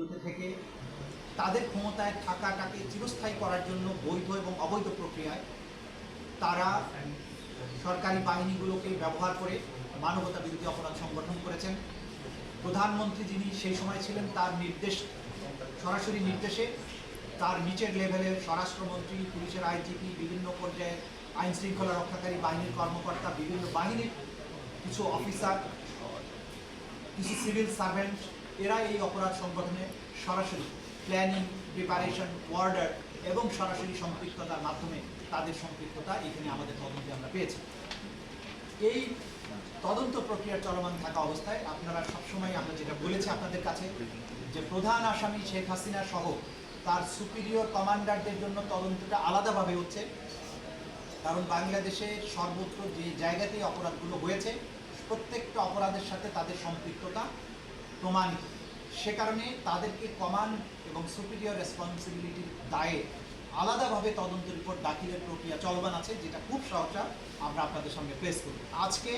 কেন্দ্রবিন্দুতে থেকে তাদের ক্ষমতায় থাকাটাকে চিরস্থায়ী করার জন্য বৈধ এবং অবৈধ প্রক্রিয়ায় তারা সরকারি বাহিনীগুলোকে ব্যবহার করে মানবতা বিরোধী অপরাধ সংগঠন করেছেন। প্রধানমন্ত্রী যিনি সেই সময় ছিলেন, তার নির্দেশ, সরাসরি নির্দেশে তার নিচের লেভেলের স্বরাষ্ট্রমন্ত্রী, পুলিশের আইজিপি বিভিন্ন পর্যায়ে আইন শৃঙ্খলা রক্ষাকারী বাহিনীর কর্মকর্তা, বিভিন্ন বাহিনীর কিছু অফিসার, কিছু সিভিল সার্ভেন্ট এরা এই অপরাধ সংগঠনে সরাসরি প্ল্যানিং প্রিপারেশন অর্ডার এবং সরাসরি সম্পৃক্ততার মাধ্যমে তাদের সম্পৃক্ততা এখানে আমাদের তদন্তে আমরা পেয়েছি। এই তদন্ত প্রক্রিয়া চলমান থাকা অবস্থায় আপনারা সবসময় আমরা যেটা বলেছি আপনাদের কাছে, যে প্রধান আসামি শেখ হাসিনা সহ তার সুপিরিয়র কমান্ডারদের জন্য তদন্তটা আলাদাভাবে হচ্ছে। কারণ বাংলাদেশে সর্বত্র যে জায়গাতেই অপরাধগুলো হয়েছে, প্রত্যেকটা অপরাধের সাথে তাদের সম্পৃক্ততা প্রমাণিত। সে কারণে তাদেরকে কমান্ড এবং সুপিরিয়র রেসপন্সিবিলিটির দায়ে আলাদাভাবে তদন্ত রিপোর্ট দাখিলের প্রক্রিয়া চলমান আছে, যেটা খুব সহজা আমরা আপনাদের সঙ্গে পেশ করব। আজকে